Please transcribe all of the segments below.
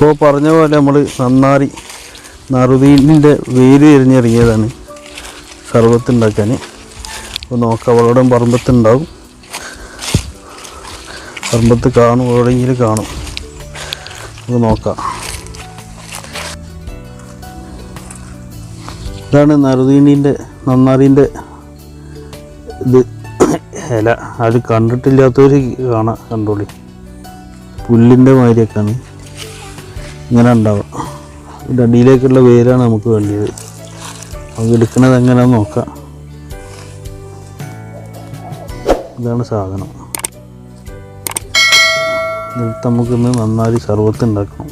ഇപ്പോൾ പറഞ്ഞ പോലെ നമ്മൾ നന്നാറി നറുതീനിന്റെ വേര് എരിഞ്ഞിറങ്ങിയതാണ് സർവത്തുണ്ടാക്കാൻ അപ്പോൾ നോക്കാം അവളുടെ പറമ്പത്തുണ്ടാവും പറമ്പത്ത് കാണും എവിടെയെങ്കിലും കാണും. നമുക്ക് നോക്കാം. ഇതാണ് നറുതീനീന്റെ നന്നാറിന്റെ ഇത്. ഇല. അത് കണ്ടിട്ടില്ലാത്തവർ കാണാം കണ്ടോളി. പുല്ലിന്റെ മാതിരിയൊക്കെയാണ്. ഇങ്ങനെ ഉണ്ടാവുക ഇതിന്റെ അടിയിലേക്കുള്ള വേരാണ് നമുക്ക് വേണ്ടത്. നമുക്ക് എടുക്കുന്നത് എങ്ങനെയാണെന്ന് നോക്കാം. ഇതാണ് സാധനം. എന്നിട്ട് നമുക്കിന്ന് നന്നായി സർവത്ത് ഉണ്ടാക്കണം.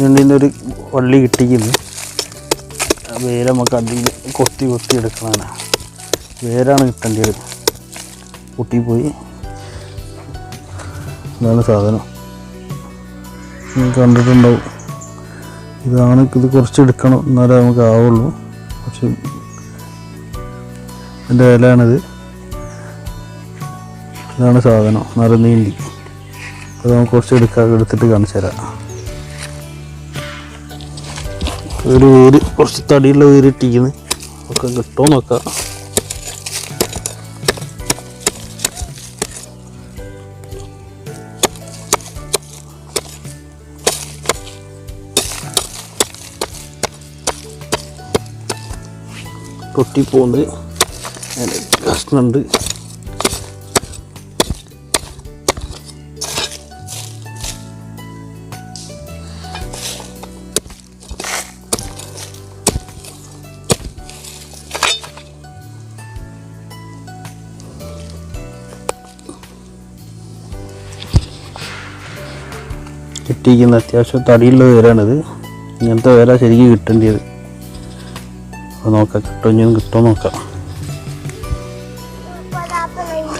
ഞണ്ടിന്റെ ഒരു വള്ളി കിട്ടിക്കുന്നു വേര് നമുക്ക് അടിയിൽ കൊത്തി കൊത്തി എടുക്കണതാണ്. വേരാണ് കിട്ടേണ്ടത് പൊട്ടിപ്പോയി ഇതാണ് സാധനം. കണ്ടിട്ടുണ്ടാവും. ഇതാണ് ഇത് കുറച്ച് എടുക്കണം എന്നാലേ നമുക്ക് ആവുള്ളൂ. പക്ഷെ എന്റെ ഇലയാണിത് ഇതാണ് സാധനം. നറുനീണ്ടി അത് നമുക്ക് കുറച്ച് എടുക്കാൻ എടുത്തിട്ട് കാണിച്ചു തരാം. ഒരു വേര് കുറച്ച് തടിയുള്ള വേര് ഇട്ടിരിക്കുന്നത് ഒക്കെ കിട്ടുമോ നോക്കാം. പൊട്ടിപ്പോന്ന്. അതിന്റെ കഷ്ണുണ്ട്. കിട്ടിയിരിക്കുന്ന അത്യാവശ്യം തടിയുള്ള വേരാണിത്. ഇങ്ങനത്തെ വേര ശരിക്കും കിട്ടേണ്ടത് അപ്പോൾ നോക്കാം. കിട്ടുമെങ്കിൽ കിട്ടുമോ നോക്കാം.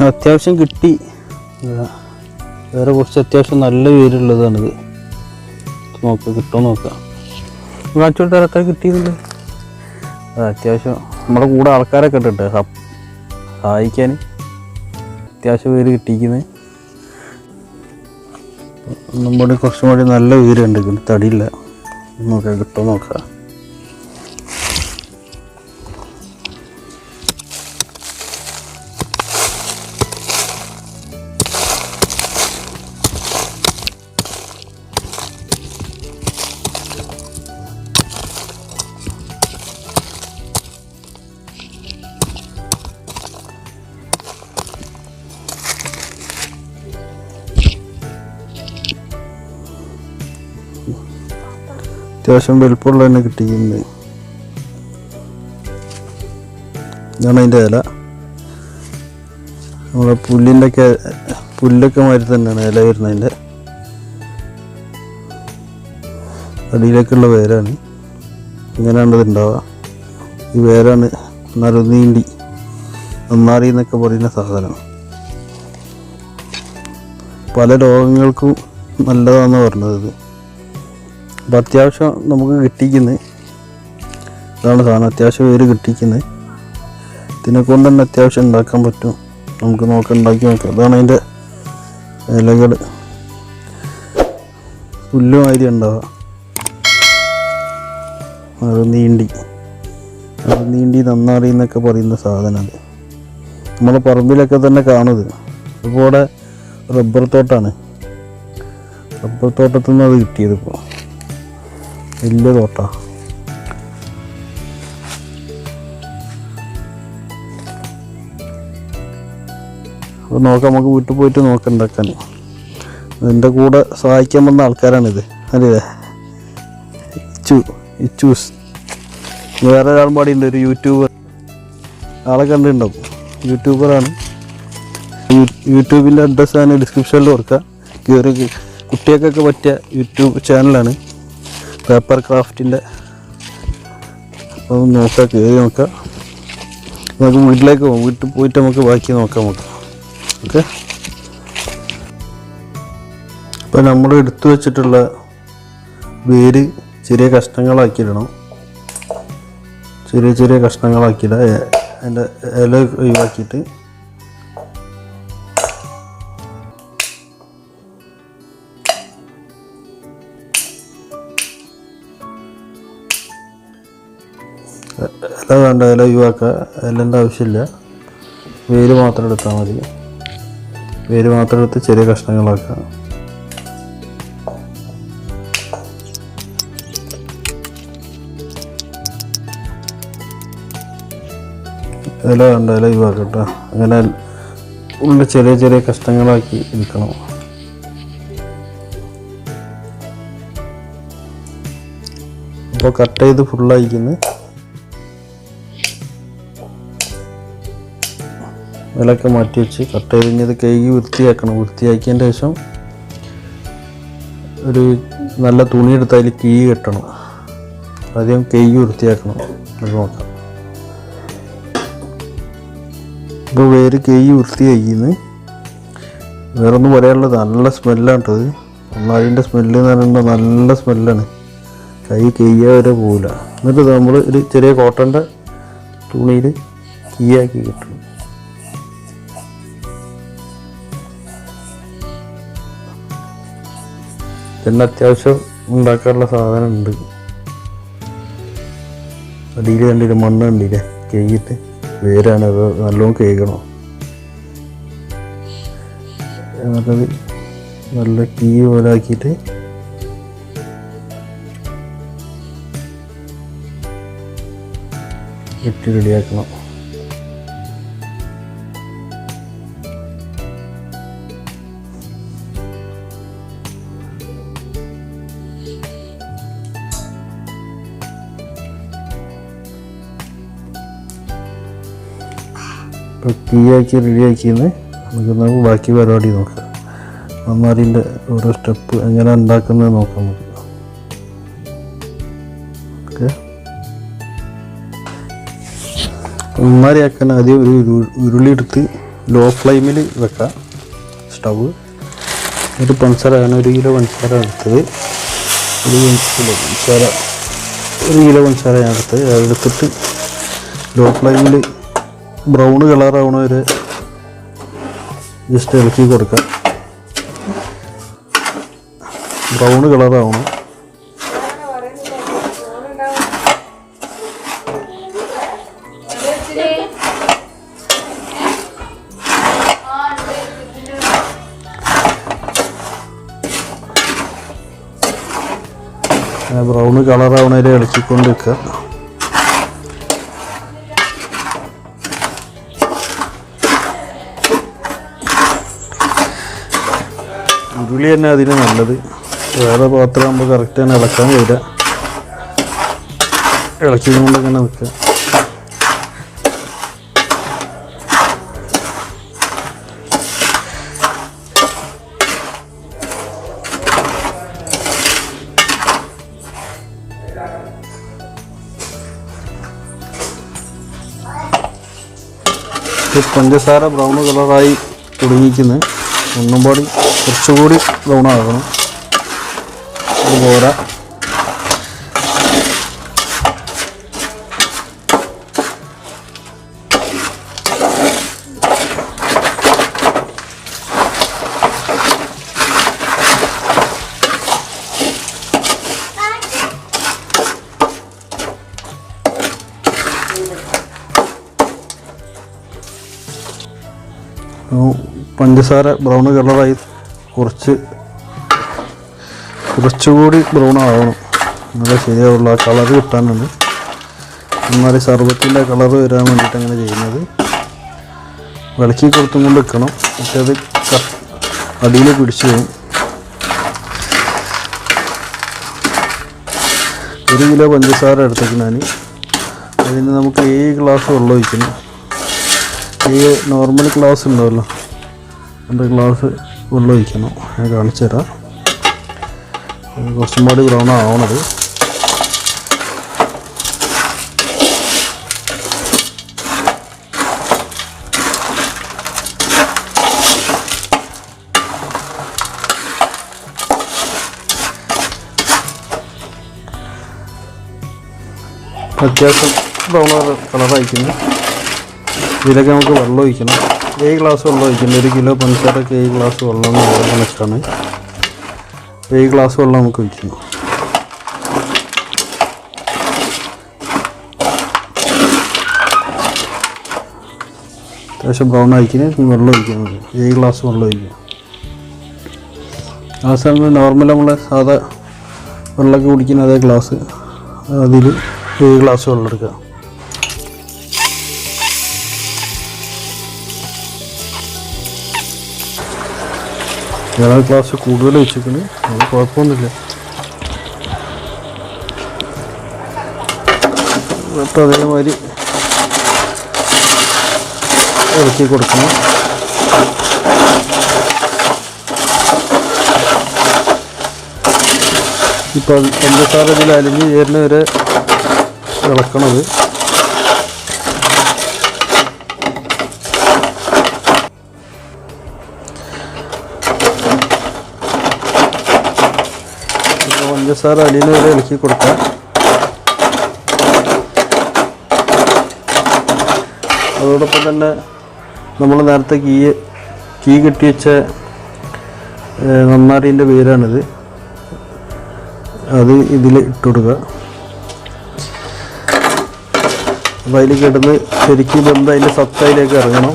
അത്യാവശ്യം കിട്ടി. വേറെ കുറച്ച് അത്യാവശ്യം നല്ല വേരുള്ളതാണിത് നോക്കാം കിട്ടുമോ നോക്കാം. കാണിച്ചു കൊടുത്താൽ ആൾക്കാർ കിട്ടിയിട്ടുണ്ട് അത് അത്യാവശ്യം. നമ്മുടെ കൂടെ ആൾക്കാരൊക്കെ ഉണ്ട് കേട്ടോ. സഹായിക്കാൻ. അത്യാവശ്യം വേര് കിട്ടിയിരിക്കുന്നത് നമ്മുടെ കുറച്ചും കൂടി നല്ല വീരുണ്ട് ഉണ്ട് തടിയില്ല. നോക്കാം കിട്ടുമോ നോക്കാം. അത്യാവശ്യം വലുപ്പമുള്ള തന്നെ കിട്ടിയിട്ടുണ്ട്. ഇതാണ് അതിന്റെ ഇല. നമ്മുടെ പുല്ലിന്റെ ഒക്കെ പുല്ലൊക്കെ മാതിരി തന്നെയാണ് ഇല വരുന്നതിന്റെ അടിയിലേക്കുള്ള വേരാണ്. ഇങ്ങനെയാണ് ഇതുണ്ടാവുക ഈ വേരാണ് നറുനീണ്ടി നന്നാറി എന്നൊക്കെ പറയുന്ന സാധനം. പല രോഗങ്ങൾക്കും നല്ലതാണെന്ന് പറഞ്ഞത് ഇത്. അപ്പം അത്യാവശ്യം നമുക്ക് കിട്ടിക്കുന്നത് ഇതാണ് സാധനം. അത്യാവശ്യം പേര് കിട്ടിക്കുന്നത് ഇതിനെ കൊണ്ട് തന്നെ അത്യാവശ്യം ഉണ്ടാക്കാൻ പറ്റും. നമുക്ക് നോക്കി ഉണ്ടാക്കി നോക്കാം. അതാണ് അതിന്റെ ഇലകൾ. പുല്ലുമാതിരി ഉണ്ടാവുക. അത് നീണ്ടി അത് നീണ്ടി നന്നാറി എന്നൊക്കെ പറയുന്ന സാധനം അത് നമ്മളെ പറമ്പിലൊക്കെ തന്നെ കാണുന്നത്. ഇപ്പോൾ ഇവിടെ റബ്ബർ തോട്ടാണ്. റബ്ബർ തോട്ടത്തിൽ നിന്ന് അത് കിട്ടിയത് ഇപ്പോൾ വലിയ തോട്ടാ. അപ്പോൾ നോക്കാം നമുക്ക് വീട്ടിൽ പോയിട്ട് നോക്കാം ഉണ്ടാക്കാൻ കൂടെ സഹായിക്കാൻ വന്ന ആൾക്കാരാണിത്. അല്ലേ? ഇച്ചു ഇച്ചൂസ് വേറെ ഒരാൾ പാടിയുണ്ട് ഒരു യൂട്യൂബർ. ആളെ കണ്ടിട്ടുണ്ടാവും. യൂട്യൂബറാണ് യൂട്യൂബിന്റെ അഡ്രസ്സ് ഞാൻ ഡിസ്ക്രിപ്ഷനിൽ കൊടുക്കുക കയറി കുട്ടികൾക്കൊക്കെ പറ്റിയ യൂട്യൂബ് ചാനലാണ് പേപ്പർ ക്രാഫ്റ്റിന്റെ അപ്പോൾ നോക്കാം കയറി നോക്കാം. നമുക്ക് വീട്ടിലേക്ക് പോകാം വീട്ടിൽ പോയിട്ട് നമുക്ക് ബാക്കി നോക്കാം നമുക്ക്. ഓക്കെ? അപ്പോൾ നമ്മൾ എടുത്തു വച്ചിട്ടുള്ള വേര് ചെറിയ കഷ്ണങ്ങളാക്കിയിടണം. ചെറിയ ചെറിയ കഷ്ണങ്ങളാക്കിയിട അതിന്റെ ഇല ഒഴിവാക്കിയിട്ട് ഇല വേണ്ട ഇല ഒഴിവാക്കുക. ഇലന്റെ ആവശ്യമില്ല. വേര് മാത്രം എടുത്താൽ മതി. വേര് മാത്രം എടുത്ത് ചെറിയ കഷ്ണങ്ങളാക്കുക. ഇല വേണ്ട ഇല ഒഴിവാക്കട്ടോ അങ്ങനെ ഉള്ള ചെറിയ ചെറിയ കഷ്ണങ്ങളാക്കി എടുക്കണം. അപ്പോൾ കട്ട് ചെയ്ത് ഫുള്ളായിരിക്കുന്നു ഇലക്കെ മാറ്റി വെച്ച് കട്ട് ചെയ്ത് കഴിഞ്ഞത് കഴുകി വൃത്തിയാക്കണം. വൃത്തിയാക്കിയതിന്റെ ശേഷം ഒരു നല്ല തുണി എടുത്ത് അതിൽ കീ കെട്ടണം. ആദ്യം കഴുകി വൃത്തിയാക്കണം. അത് നോക്കാം. ഇപ്പോൾ വേര് കഴുകി വൃത്തിയാക്കിന്ന് വേറെ ഒന്നും പറയാനുള്ളത് നല്ല സ്മെല്ലാണ് കേട്ടത് ഒന്നാഴിന്റെ സ്മെല്ല് എന്ന് പറയുമ്പോൾ നല്ല സ്മെല്ലാണ്. കൈ കെയ്യാ വരെ പോവില്ല. എന്നിട്ട് നമ്മൾ ഒരു ചെറിയ കോട്ടന്റെ തുണിയിൽ കീയാക്കി കിട്ടണം. പിന്നെ അത്യാവശ്യം ഉണ്ടാക്കാനുള്ള സാധനം ഉണ്ട് അടിയിൽ കണ്ടില്ല മണ്ണ് കണ്ടില്ലേ? കേക്കിട്ട് വേരാണ് അത് നല്ലോണം കേൾക്കണം. എന്നിട്ടത് നല്ല കീ പോലെ ആക്കിയിട്ട് ഇട്ട് റെഡിയാക്കണം. ഇപ്പോൾ കീയാക്കി റെഡിയാക്കിയെന്ന് നമുക്ക് നമുക്ക് ബാക്കി പരിപാടി നോക്കാം. നന്നാരിന്റെ ഓരോ സ്റ്റെപ്പ് എങ്ങനെ ഉണ്ടാക്കുന്നത് നോക്കാം നമുക്ക്. ഓക്കെ. നന്നാരി ആക്കാൻ ആദ്യം ഒരു ഉരുളിയെടുത്ത് ലോ ഫ്ലെയിമിൽ വെക്കാം. സ്റ്റവ് ഒരു പഞ്ചസാര ആണ് ഒരു കിലോ പഞ്ചസാര എടുത്തത്. ഒരു കിലോ പഞ്ചസാര ഒരു കിലോ പഞ്ചസാര ഞാൻ എടുത്തത് അതെടുത്തിട്ട് ലോ ഫ്ലെയിമിൽ ബ്രൗൺ കളറാവണ വരെ ജസ്റ്റ് ഇളക്കി കൊടുക്കാം. ബ്രൗൺ കളറാവണം. ബ്രൗൺ കളറാവണ വരെ ഇളക്കിക്കൊണ്ട് ഉരുളി തന്നെ അതിന് നല്ലത്. വേറെ പാത്രം ആകുമ്പോൾ കറക്റ്റ് തന്നെ ഇളക്കാൻ വരിക ഇളക്കി കൊണ്ട് ഇങ്ങനെ നിൽക്കുക. പഞ്ചസാര ബ്രൗൺ കളറായി തുടങ്ങിയിരിക്കുന്നത് ഒന്നും പാടി കുറച്ചുകൂടി ബ്രൗൺ ആകണം. അത് പോരാ. പഞ്ചസാര ബ്രൗൺ കളറായി കുറച്ച് കുറച്ചുകൂടി ബ്രൗൺ ആവണം. എന്നാലേ ശരിയാവുള്ളൂ. ആ കളർ കിട്ടാനുണ്ട് എന്നാലും സർബത്തിന്റെ കളർ വരാൻ വേണ്ടിയിട്ട് അങ്ങനെ ചെയ്യുന്നത്. വിളക്കി കൊടുത്തും കൊണ്ട് വെക്കണം. മറ്റേത് അടിയിൽ പിടിച്ചു പോകും ഒരു കിലോ പഞ്ചസാര എടുത്തേക്ക് ഞാൻ. അതിന് നമുക്ക് ഏഴ് ഗ്ലാസ് വെള്ളം ഒഴിക്കണം. ഈ നോർമൽ ഗ്ലാസ് ഉണ്ടാവല്ലോ. രണ്ട് ഗ്ലാസ് വെള്ളം ഒഴിക്കണം ഞാൻ കാണിച്ചു തരാം കുറച്ചും പാടി ബ്രൗൺ ആവണത്. അത്യാവശ്യം ബ്രൗൺ കളറായിരിക്കുന്നു ഇതിലൊക്കെ നമുക്ക് വെള്ളം ഒഴിക്കണം. ഏഴ് ഗ്ലാസ് വെള്ളം ഒഴിക്കുന്നത് ഒരു കിലോ പഞ്ചസാരക്ക് ഏഴ് ഗ്ലാസ് വെള്ളം കണക്കാണ്. ഏഴ് ഗ്ലാസ് വെള്ളം നമുക്ക് ഒഴിക്കുന്നു അത്യാവശ്യം ബ്രൗൺ ആയിക്കിന് വെള്ളം മതി ഏഴ് ഗ്ലാസ് വെള്ളം ഒഴിക്കുക ആ നമ്മൾ നോർമൽ നമ്മൾ സാധാ വെള്ളമൊക്കെ കുടിക്കുന്ന അതേ ഗ്ലാസ് അതിൽ ഏഴ് ഗ്ലാസ് വെള്ളം എടുക്കുക. ഏഴാം ക്ലാസ് കൂടുതൽ വെച്ചിരിക്കണ് അത് കുഴപ്പമൊന്നുമില്ല. എന്നിട്ട് അതേമാതിരി ഇറക്കി കൊടുക്കണം. ഇപ്പോൾ പഞ്ചസാര ഇതിൽ അലിഞ്ഞ് ചേരുന്ന വരെ ഇളക്കണത്? പഞ്ചസാര അലിയുന്ന വരെ ഇളക്കി കൊടുക്കാം. അതോടൊപ്പം തന്നെ നമ്മൾ നേരത്തെ കീ കീ കെട്ടി വെച്ച നന്നാരീന്റെ പേരാണിത്. അത് ഇതിൽ ഇട്ട് കൊടുക്കുക അപ്പോൾ അതിൽ കിടന്ന് ശരിക്കും ബന്ധം അതിന്റെ സത്തയിലേക്ക് ഇറങ്ങണം.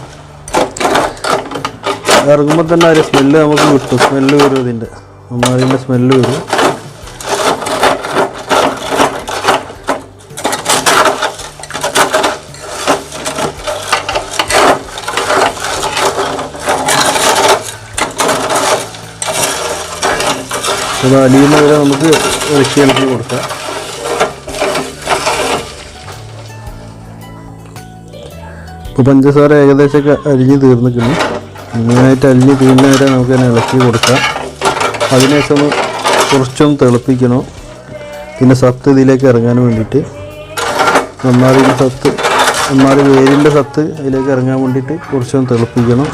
ഇറങ്ങുമ്പോൾ തന്നെ അതിന്റെ സ്മെല്ല് നമുക്ക് കിട്ടും. സ്മെല്ല് വരും ഇതിന്റെ നന്നാരീന്റെ സ്മെല്ല് വരും. അത് അലിയുന്ന വരെ നമുക്ക് ഇറക്കി കൊടുക്കാം. ഇപ്പോൾ പഞ്ചസാര ഏകദേശമൊക്കെ അരിഞ്ഞ് തീർന്നിക്കുന്നു മെയിനായിട്ട് അരിഞ്ഞ് തീർന്ന വരെ നമുക്ക് തന്നെ ഇളക്കി കൊടുക്കാം. അതിനുശേഷം ഒന്ന് കുറച്ചൊന്ന് തിളപ്പിക്കണം. പിന്നെ സത്ത് ഇതിലേക്ക് ഇറങ്ങാൻ വേണ്ടിയിട്ട്. നന്നാറി സത്ത് നന്നാറി വേരിന്റെ സത്ത് അതിലേക്ക് ഇറങ്ങാൻ വേണ്ടിയിട്ട് കുറച്ചൊന്ന് തിളപ്പിക്കണം.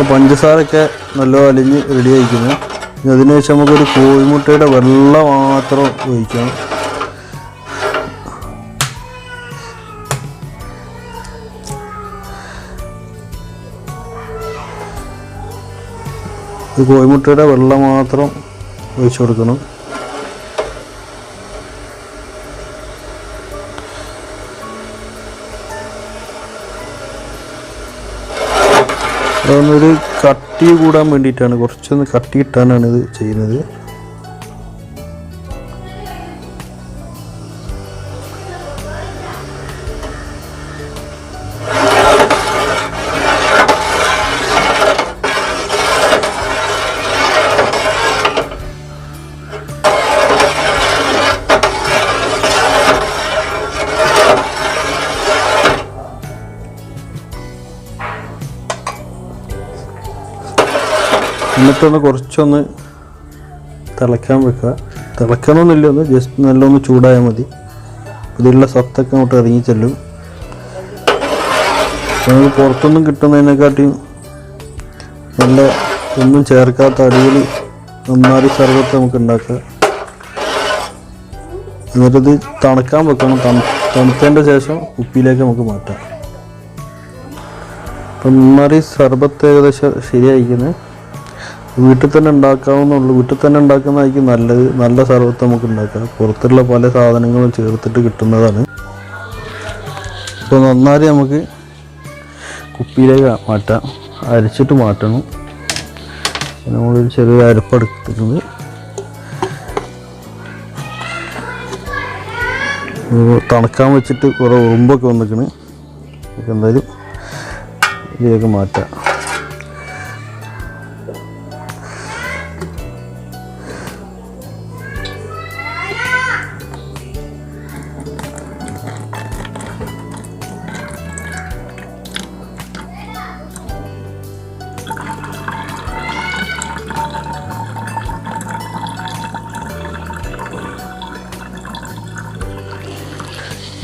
അപ്പോൾ പഞ്ചസാരയൊക്കെ നല്ല അലിഞ്ഞ് റെഡി ആയിരിക്കുന്നു. ഇനി അതിന് ശേഷം നമുക്കൊരു കോഴിമുട്ടയുടെ വെള്ള മാത്രം ഒഴിക്കണം കോഴിമുട്ടയുടെ വെള്ളം മാത്രം ഒഴിച്ചു കൊടുക്കണം. അതൊന്നൊരു കട്ടി കൂടാൻ വേണ്ടിയിട്ടാണ് കുറച്ചൊന്ന് കട്ടി കിട്ടാനാണ് ഇത് ചെയ്യുന്നത്. എന്നിട്ടൊന്ന് കുറച്ചൊന്ന് തിളയ്ക്കാൻ വെക്കുക. തിളക്കണമെന്നില്ല ഒന്ന് ജസ്റ്റ് നല്ലൊന്ന് ചൂടായാൽ മതി. ഇതിലുള്ള സത്തൊക്കെ അങ്ങോട്ട് ഇറങ്ങി ചെല്ലും. നമുക്ക് പുറത്തൊന്നും കിട്ടുന്നതിനെക്കാട്ടിയും നല്ല ഒന്നും ചേർക്കാത്ത അടിപൊളി നന്നാരി സർബത്ത് നമുക്ക് ഉണ്ടാക്കാം എന്നിട്ടത് തണുക്കാൻ വെക്കണം. തണു തണുത്തതിന്റെ ശേഷം ഉപ്പിയിലേക്ക് നമുക്ക് മാറ്റാം. അപ്പം നന്നാരി സർബത്ത് ഏകദേശം ശരിയായിരിക്കുന്നത് വീട്ടിൽ തന്നെ ഉണ്ടാക്കാവുന്നുള്ളൂ വീട്ടിൽ തന്നെ ഉണ്ടാക്കുന്നതായിരിക്കും നല്ലത്. നല്ല സർവത്ത് നമുക്ക് ഉണ്ടാക്കാം. പുറത്തുള്ള പല സാധനങ്ങളും ചേർത്തിട്ട് കിട്ടുന്നതാണ്. ഇപ്പോൾ നന്നായി നമുക്ക് കുപ്പിയിലേക്ക് മാറ്റാം. അരിച്ചിട്ട് മാറ്റണം. നമ്മളൊരു ചെറിയ അരപ്പെടുക്കുന്നത് തണുക്കാൻ വെച്ചിട്ട് കുറേ ഉറുമ്പൊക്കെ വന്നിക്കണ്. നമുക്ക് എന്തായാലും ഇതിലേക്ക് മാറ്റാം.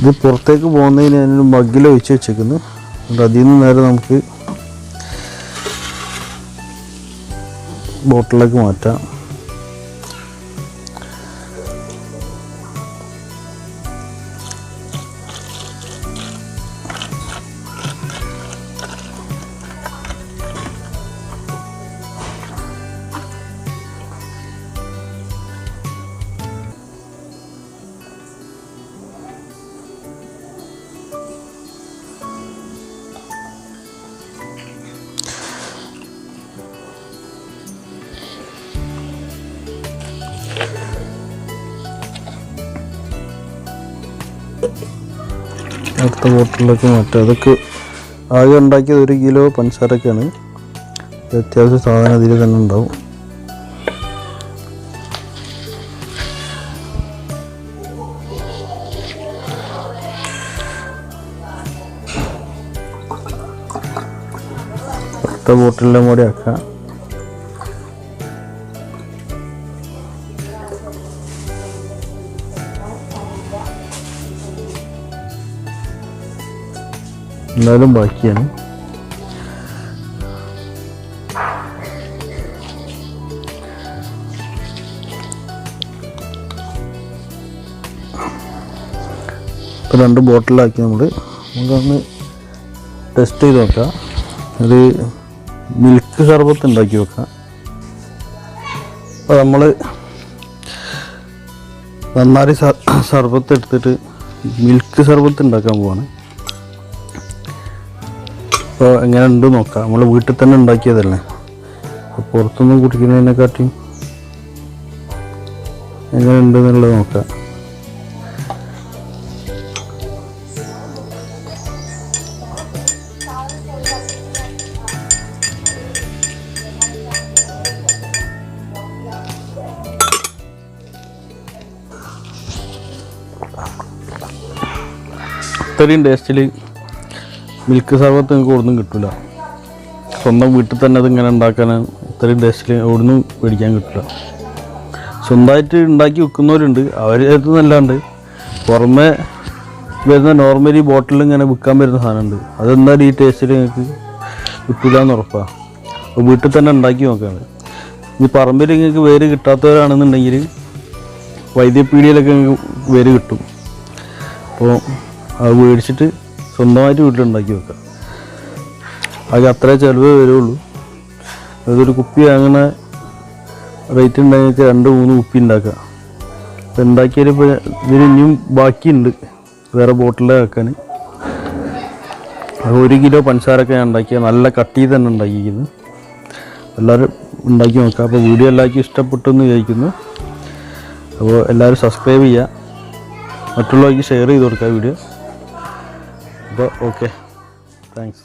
ഇത് പുറത്തേക്ക് പോകുന്നതിന് ഞാനൊരു മഗ്ഗിൽ ഒഴിച്ച് വെച്ചേക്കുന്നു. എന്നിട്ട് അതിൽ നിന്ന് നേരെ നമുക്ക് ബോട്ടിലേക്ക് മാറ്റാം. അടുത്ത ബോട്ടിലേക്ക് മാറ്റുക. അതൊക്കെ ആകെ ഉണ്ടാക്കിയത് ഒരു കിലോ പഞ്ചസാരൊക്കെയാണ് അത്യാവശ്യം സാധനം അതിൽ തന്നെ ഉണ്ടാവും. അടുത്ത ബോട്ടിലും കൂടി ആക്കാം. എന്നാലും ബാക്കിയാണ് ഇപ്പം രണ്ട് ബോട്ടിലാക്കി നമ്മൾ. നമുക്കൊന്ന് ടെസ്റ്റ് ചെയ്ത് നോക്കാം. ഒരു മിൽക്ക് സർബത്ത് ഉണ്ടാക്കി വെക്കാം. അപ്പോൾ നമ്മൾ നന്നാരി സർബത്ത് എടുത്തിട്ട് മിൽക്ക് സർബത്ത് ഉണ്ടാക്കാൻ പോവാണ്. അപ്പോൾ എങ്ങനെ ഉണ്ട് നോക്കാം. നമ്മൾ വീട്ടിൽ തന്നെ ഉണ്ടാക്കിയതല്ലേ? പുറത്തുനിന്ന് കുടിക്കുന്നതിനെക്കാട്ടിയും എങ്ങനെ ഉണ്ട് എന്നുള്ളത് നോക്കാം. ഇത്രയും ടേസ്റ്റിൽ മിൽക്ക് സർബത്ത് നിങ്ങൾക്ക് ഒന്നും കിട്ടില്ല സ്വന്തം വീട്ടിൽ തന്നെ അത് ഇങ്ങനെ ഉണ്ടാക്കാൻ ഇത്രയും ടേസ്റ്റിൽ ഒന്നും മേടിക്കാൻ കിട്ടില്ല സ്വന്തമായിട്ട് ഉണ്ടാക്കി വിൽക്കുന്നവരുണ്ട് അടുത്ത് നല്ലാണ്ട്. പുറമെ വരുന്ന നോർമലി ബോട്ടിൽ ഇങ്ങനെ വിൽക്കാൻ വരുന്ന സാധനമുണ്ട്. അതെന്തായാലും ഈ ടേസ്റ്റിൽ നിങ്ങൾക്ക് കിട്ടില്ല എന്ന് ഉറപ്പാണ് അപ്പോൾ വീട്ടിൽ തന്നെ ഉണ്ടാക്കി നോക്കുകയാണ് ഈ പറമ്പിൽ നിങ്ങൾക്ക് വേര് കിട്ടാത്തവരാണെന്നുണ്ടെങ്കിൽ വൈദ്യപീഡിയയിലൊക്കെ നിങ്ങൾക്ക് വേര് കിട്ടും. അപ്പോൾ അത് മേടിച്ചിട്ട് സ്വന്തമായിട്ട് വീട്ടിലുണ്ടാക്കി വെക്കാം. അത് അത്രേ ചിലവ് വരുള്ളൂ. അതൊരു കുപ്പി അങ്ങനെ റേറ്റ് ഉണ്ടെങ്കിൽ രണ്ട് മൂന്ന് കുപ്പി ഉണ്ടാക്കാം. അപ്പം ഉണ്ടാക്കിയാൽ ഇപ്പോൾ ഇതിന് ഇനിയും ബാക്കിയുണ്ട്. വേറെ ബോട്ടിലെ വെക്കാൻ അത് ഒരു കിലോ പഞ്ചസാരൊക്കെ ഞാൻ ഉണ്ടാക്കിയ നല്ല കട്ടി തന്നെ ഉണ്ടാക്കിയിരിക്കുന്നു. എല്ലാവരും ഉണ്ടാക്കി നോക്കുക അപ്പോൾ വീഡിയോ എല്ലാവർക്കും ഇഷ്ടപ്പെട്ടു എന്ന് വിചാരിക്കുന്നു. അപ്പോൾ എല്ലാവരും സബ്സ്ക്രൈബ് ചെയ്യുക. മറ്റുള്ളവർക്ക് ഷെയർ ചെയ്ത് കൊടുക്കുക വീഡിയോ അപ്പോൾ ഓക്കെ താങ്ക്സ്